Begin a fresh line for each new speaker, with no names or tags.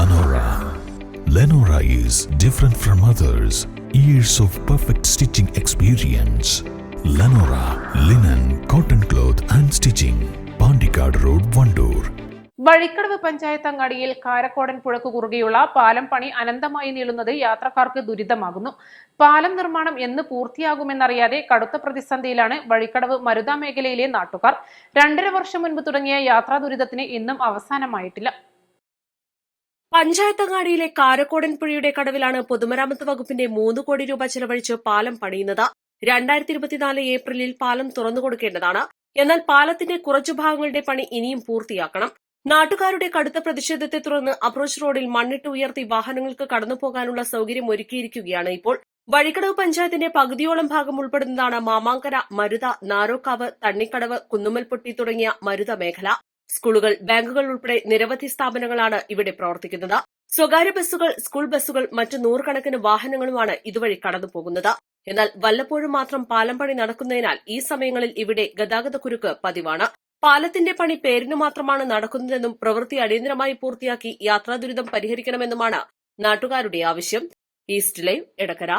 Lenora. Lenora is different from others. Years of perfect stitching experience. Lenora linen, cotton cloth and stitching. Pandikad Road, Vandoor.
Vazhikkadavu panchayat അങ്ങാടിയിൽ കാരക്കോടൻ പുഴക്ക് കുറുകെയുള്ള പാലം പണി അനന്തമായി നീളുന്നത് യാത്രക്കാർക്ക് ദുരിതമാകുന്നു പാലം നിർമ്മാണം എന്ന് പൂർത്തിയാകുമെന്നറിയാതെ കടുത്ത പ്രതിസന്ധിയിലാണ് വഴിക്കടവ് മരുത മേഖലയിലെ നാട്ടുകാർ രണ്ടര വർഷം മുൻപ് തുടങ്ങിയ യാത്രാ ദുരിതത്തിന് ഇന്നും അവസാനമായിട്ടില്ല
പഞ്ചായത്തങ്ങാടിയിലെ കാരക്കോടൻ പുഴയുടെ കടവിലാണ് പൊതുമരാമത്ത് വകുപ്പിന്റെ മൂന്ന് കോടി രൂപ ചെലവഴിച്ച് പാലം പണിയുന്നത്. രണ്ടായിരത്തി ഇരുപത്തിനാല് ഏപ്രിലിൽ പാലം തുറന്നുകൊടുക്കേണ്ടതാണ് എന്നാൽ പാലത്തിന്റെ കുറച്ചു ഭാഗങ്ങളുടെ പണി ഇനിയും പൂർത്തിയാക്കണം. നാട്ടുകാരുടെ കടുത്ത പ്രതിഷേധത്തെ തുടർന്ന് അപ്രോച്ച് റോഡിൽ മണ്ണിട്ട് ഉയർത്തി വാഹനങ്ങൾക്ക് കടന്നുപോകാനുള്ള സൌകര്യം ഒരുക്കിയിരിക്കുകയാണ് ഇപ്പോൾ. വഴിക്കടവ് പഞ്ചായത്തിന്റെ പകുതിയോളം ഭാഗം ഉൾപ്പെടുന്നതാണ് മാമാങ്കര മരുത നാരോക്കാവ് തണ്ണിക്കടവ് കുന്നുമൽപൊട്ടി തുടങ്ങിയ മരുത മേഖല. സ്കൂളുകൾ ബാങ്കുകൾ ഉൾപ്പെടെ നിരവധി സ്ഥാപനങ്ങളാണ് ഇവിടെ പ്രവർത്തിക്കുന്നത്. സ്വകാര്യ ബസ്സുകൾ സ്കൂൾ ബസ്സുകൾ മറ്റ് നൂറുകണക്കിന് വാഹനങ്ങളുമാണ് ഇതുവഴി കടന്നുപോകുന്നത്. എന്നാൽ വല്ലപ്പോഴും മാത്രം പാലം പണി നടക്കുന്നതിനാൽ ഈ സമയങ്ങളിൽ ഇവിടെ ഗതാഗത കുരുക്ക് പതിവാണ്. പാലത്തിന്റെ പണി പേരിന് മാത്രമാണ് നടക്കുന്നതെന്നും പ്രവൃത്തി അടിയന്തരമായി പൂർത്തിയാക്കി യാത്രാ ദുരിതം പരിഹരിക്കണമെന്നുമാണ് നാട്ടുകാരുടെ ആവശ്യം. East live Edakkara.